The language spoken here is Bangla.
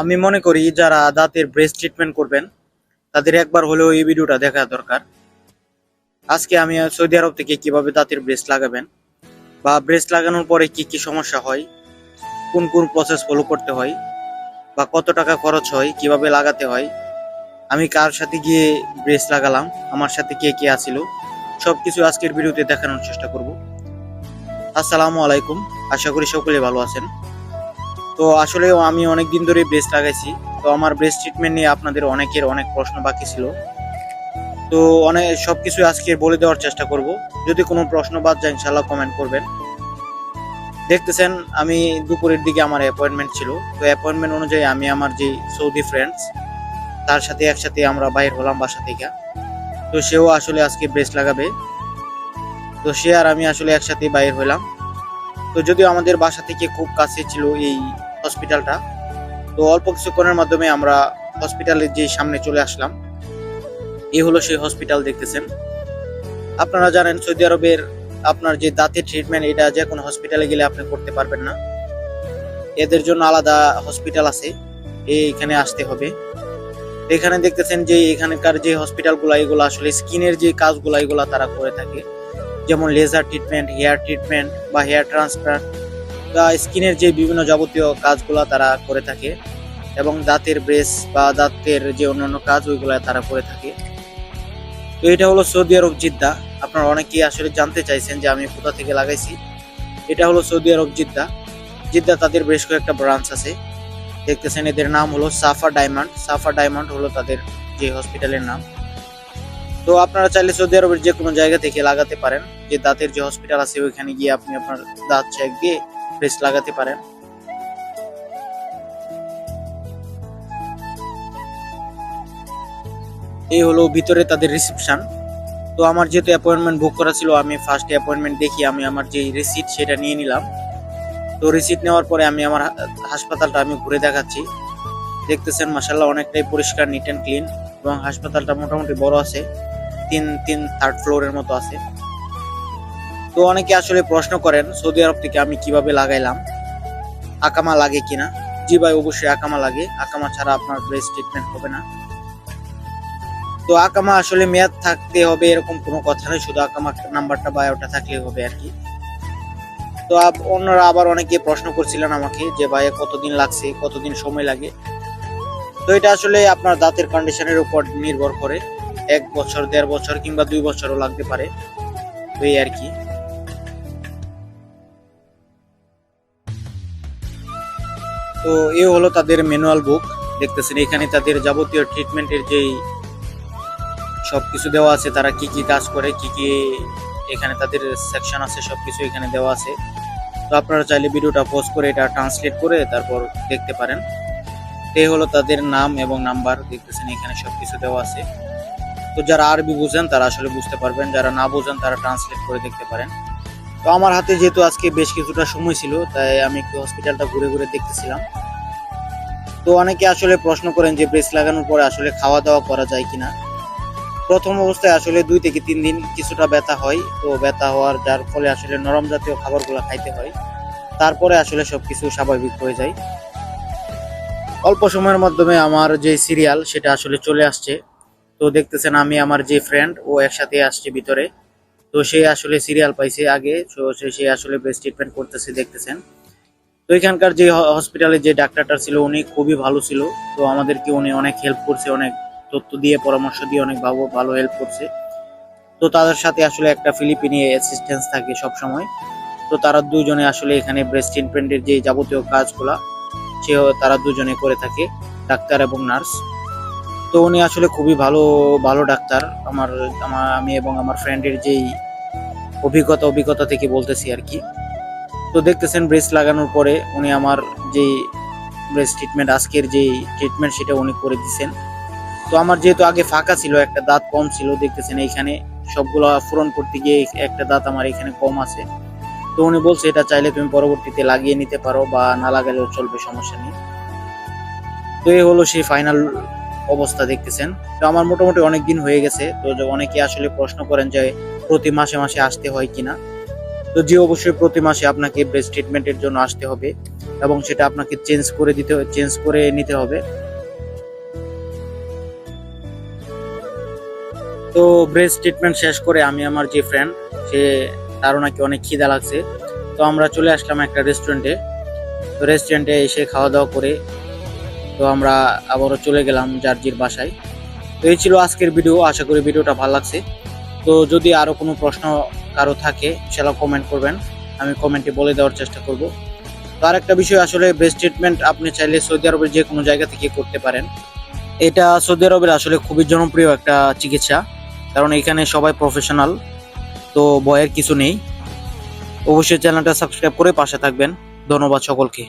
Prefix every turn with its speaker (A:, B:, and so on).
A: আমি মনে করি যারা দাঁতের ব্রেস্ট ট্রিটমেন্ট করবেন, তাদের একবার হলেও এই ভিডিওটা দেখা দরকার। আজকে আমি সৌদি আরব থেকে কীভাবে দাঁতের ব্রেস্ট লাগাবেন বা ব্রেস্ট লাগানোর পরে কি কি সমস্যা হয়, কোন কোন প্রসেস ফলো করতে হয় বা কত টাকা খরচ হয়, কীভাবে লাগাতে হয়, আমি কার সাথে গিয়ে ব্রেস্ট লাগালাম, আমার সাথে কে কে আসিল সবকিছু আজকের ভিডিওতে দেখানোর চেষ্টা করব। আসসালামু আলাইকুম, আশা করি সকলে ভালো আছেন। তো আসলে আমি অনেক দিন ধরে ব্রেস্ট লাগাইছি। তো আমার ব্রেস্ট ট্রিটমেন্ট নিয়ে আপনাদের অনেকের অনেক প্রশ্ন বাকি ছিল। তো অনেক সবকিছু আজকে বলে দেওয়ার চেষ্টা করব। যদি কোনো প্রশ্ন বাদ যায় ইনশাল্লাহ কমেন্ট করবেন। দেখতেছেন, আমি দুপুরের দিকে আমার অ্যাপয়েন্টমেন্ট ছিল। তো অ্যাপয়েন্টমেন্ট অনুযায়ী আমি আমার যে সৌদি ফ্রেন্ডস তার সাথে একসাথে আমরা বাইর হলাম বাসা থেকে। তো সেও আসলে আজকে ব্রেস্ট লাগাবে। তো সে আর আমি আসলে একসাথে বাইর হলাম তো যদিও আমাদের বাসা থেকে খুব কাছে ছিল এই হসপিটালটা তো অল্প কিছুক্ষণের মাধ্যমে আমরা হসপিটালের যে সামনে চলে আসলাম। এই হলো সেই হসপিটাল দেখতেছেন। আপনারা জানেন সৌদি আরবের আপনার যে দাঁতের ট্রিটমেন্ট এটা যে কোনো হসপিটালে গেলে আপনি করতে পারবেন না। এদের জন্য আলাদা হসপিটাল আছে। এইখানে আসতে হবে। এখানে দেখতেছেন যে এখানকার যে হসপিটালগুলো এগুলো আসলে স্কিনের যে কাজগুলো, এগুলো তারা করে থাকে। যেমন লেজার ট্রিটমেন্ট হেয়ার ট্রিটমেন্ট বা হেয়ার ট্রান্সপ্লান্ট স্কিনের যে বিভিন্ন যাবতীয় কাজগুলো তারা করে থাকে এবং দাঁতের ব্রেস বা দাঁতের যে অন্যান্য কাজ, ওইগুলো তারা করে থাকে। তো এটা হলো সৌদি আরব জিদ্দা। আপনারা অনেকেই আসলে জানতে চাইছেন যে আমি কোথা থেকে লাগাইছি। এটা হলো সৌদি আরব জিদ্দা। জিদ্দা তাদের বেশ কয়েকটা ব্রাঞ্চ আছে। দেখতেছেন এদের নাম হলো সাফা ডায়মন্ড। সাফা ডায়মন্ড হলো তাদের যে হসপিটালের নাম। তো আপনারা চাইলে সৌদি আরবের যে কোনো জায়গা থেকে লাগাতে পারেন। যে দাঁতের যে হসপিটাল আছে, ওইখানে গিয়ে আপনি আপনার দাঁত চেক দিয়ে ব্রেস লাগাতে পারেন। এই হলো ভিতরে তাদের রিসেপশন তো আমার যেহেতু অ্যাপয়েন্টমেন্ট বুক করা ছিল, আমি ফার্স্ট অ্যাপয়েন্টমেন্ট দেখি, আমি আমার যে রিসিট সেটা নিয়ে নিলাম। তো রিসিট নেওয়ার পরে আমি আমার হাসপাতালটা আমি ঘুরে দেখাচ্ছি। দেখতেছেন মাসাল্লাহ অনেকটাই পরিষ্কার নিট অ্যান্ড ক্লিন এবং হাসপাতালটা মোটামুটি বড় আছে। তিন তিন থার্ড ফ্লোরের মতো আছে। তো অনেকে আসলে প্রশ্ন করেন, সৌদি আরব থেকে আমি কীভাবে লাগাইলাম, আকামা লাগে কিনা? জি ভাই, অবশ্যই আকামা লাগে। আকামা ছাড়া আপনার ব্রেস্ট ট্রিটমেন্ট হবে না। তো আকামা আসলে মেয়াদ থাকতে হবে এরকম কোনো কথা নেই, শুধু আকামা নাম্বারটা বা ওটা থাকলেই হবে আর কি। তো অন্যরা আবার অনেকে প্রশ্ন করছিলেন আমাকে যে, ভাই, কতদিন লাগছে? কতদিন সময় লাগে? তো এটা আসলে আপনার দাঁতের কন্ডিশনের উপর নির্ভর করে। এক বছর, দেড় বছর কিংবা দুই বছরও লাগতে পারে। এই আর কি। তো এ হলো তাদের ম্যানুয়াল বুক দেখতেছেন, এখানে তাদের যাবতীয় ট্রিটমেন্টের যেই সবকিছু দেওয়া আছে, তারা কি কি কাজ করে, কি কি এখানে তাদের সেকশন আছে, সবকিছু এখানে দেওয়া আছে। তো আপনারা চাইলে ভিডিওটা পোস্ট করে এটা ট্রান্সলেট করে তারপর দেখতে পারেন। এই হলো তাদের নাম এবং নাম্বার দেখতেছেন এখানে সবকিছু দেওয়া আছে। তো যারা আরবি বুঝেন, তারা আসলে বুঝতে পারবেন, যারা না বুঝেন, তারা ট্রান্সলেট করে দেখতে পারেন। তো আমার হাতে যেহেতু আজকে বেশ কিছুটা সময় ছিল, তাই আমি একটু হসপিটালটা ঘুরে ঘুরে দেখতেছিলাম। তো অনেকে আসলে প্রশ্ন করেন যে ব্রেস লাগানোর পরে আসলে খাওয়া দাওয়া করা যায় কিনা? প্রথম অবস্থায় আসলে দুই থেকে তিন দিন কিছুটা ব্যথা হয়, তো ব্যথা হওয়ার, যার ফলে আসলে নরম জাতীয় খাবারগুলো খাইতে হয়। তারপরে আসলে সবকিছু স্বাভাবিক হয়ে যায়। অল্প সময়ের মাধ্যমে আমার যে সিরিয়াল সেটা আসলে চলে আসছে। তো দেখতেছেন আমি আমার যে ফ্রেন্ড ও একসাথে আসছে ভিতরে। তো সে আসলে সিরিয়াল পাইছে আগে, তো সে- আসলে বেস্ট ট্রিটমেন্ট করতেছে, দেখতেছেন। তো এখানকার যে হসপিটালে যে ডাক্তারটা ছিল, উনি খুবই ভালো ছিল। তো আমাদেরকে উনি অনেক হেল্প করছে, অনেক তথ্য দিয়ে, পরামর্শ দিয়ে অনেক ভালো ভালো হেল্প করছে। তো তাদের সাথে আসলে একটা ফিলিপিনি অ্যাসিস্ট্যান্স থাকে সব সময় তো তারা দুজনে আসলে এখানে ব্রেস্ট ট্রিটমেন্টের যে যাবতীয় কাজগুলা সে তারা দুজনে করে থাকে, ডাক্তার এবং নার্স। তো উনি আসলে খুবই ভালো ভালো ডাক্তার। আমার আমার, আমি এবং আমার ফ্রেন্ডের যেই অভিজ্ঞতা অভিজ্ঞতা থেকে বলতেছি আর কি। তো দেখতেছেন ব্রেস্ট লাগানোর পরে উনি আমার যেই ব্রেস্ট ট্রিটমেন্ট আজকের যেই ট্রিটমেন্ট সেটা উনি করে দিছেন। তো আমার যেহেতু আগে ফাঁকা ছিল, একটা দাঁত কম ছিল, দেখতেছেন এইখানে সবগুলো পূরণ করতে গিয়ে একটা দাঁত আমার এখানে কম আছে। তো উনি বলছে, এটা চাইলে তুমি পরবর্তীতে লাগিয়ে নিতে পারো বা না লাগালেও চলবে, সমস্যা নেই। তো এই হলো সেই ফাইনাল অবস্থা দেখতেছেন। তো আমার মোটামুটি অনেক দিন হয়ে গেছে, তো যে অনেকে আসলে প্রশ্ন করেন যে প্রতি মাসে মাসে আসতে হয় কিনা। তো জি, অবশ্যই প্রতি মাসে আপনাকে ব্রেস্ট ট্রিটমেন্টের জন্য আসতে হবে এবং সেটা আপনাকে চেঞ্জ করে দিতে চেঞ্জ করে নিতে হবে। তো ব্রেস্ট ট্রিটমেন্ট শেষ করে আমি আমার যে ফ্রেন্ড সে, তারও নাকি অনেক খিদা লাগছে। তো আমরা চলে আসলাম একটা রেস্টুরেন্টে রেস্টুরেন্টে এসে খাওয়া দাওয়া করে তো আমরা আবারও চলে গেলাম জার্জির বাসায়। তো এই ছিল আজকের ভিডিও, আশা করি ভিডিওটা ভালো লাগছে। তো যদি আরও কোনো প্রশ্ন কারও থাকে সেটা কমেন্ট করবেন। আমি কমেন্টে বলে দেওয়ার চেষ্টা করব। তো আরেকটা বিষয়, আসলে বেস্ট ট্রিটমেন্ট আপনি চাইলে সৌদি আরবের যে কোনো জায়গা থেকে করতে পারেন। এটা সৌদি আরবের আসলে খুবই জনপ্রিয় একটা চিকিৎসা, কারণ এখানে সবাই প্রফেশনাল তো ভয়ের কিছু নেই। অবশ্যই চ্যানেলটা সাবস্ক্রাইব করে পাশে থাকবেন। ধন্যবাদ সকলকে।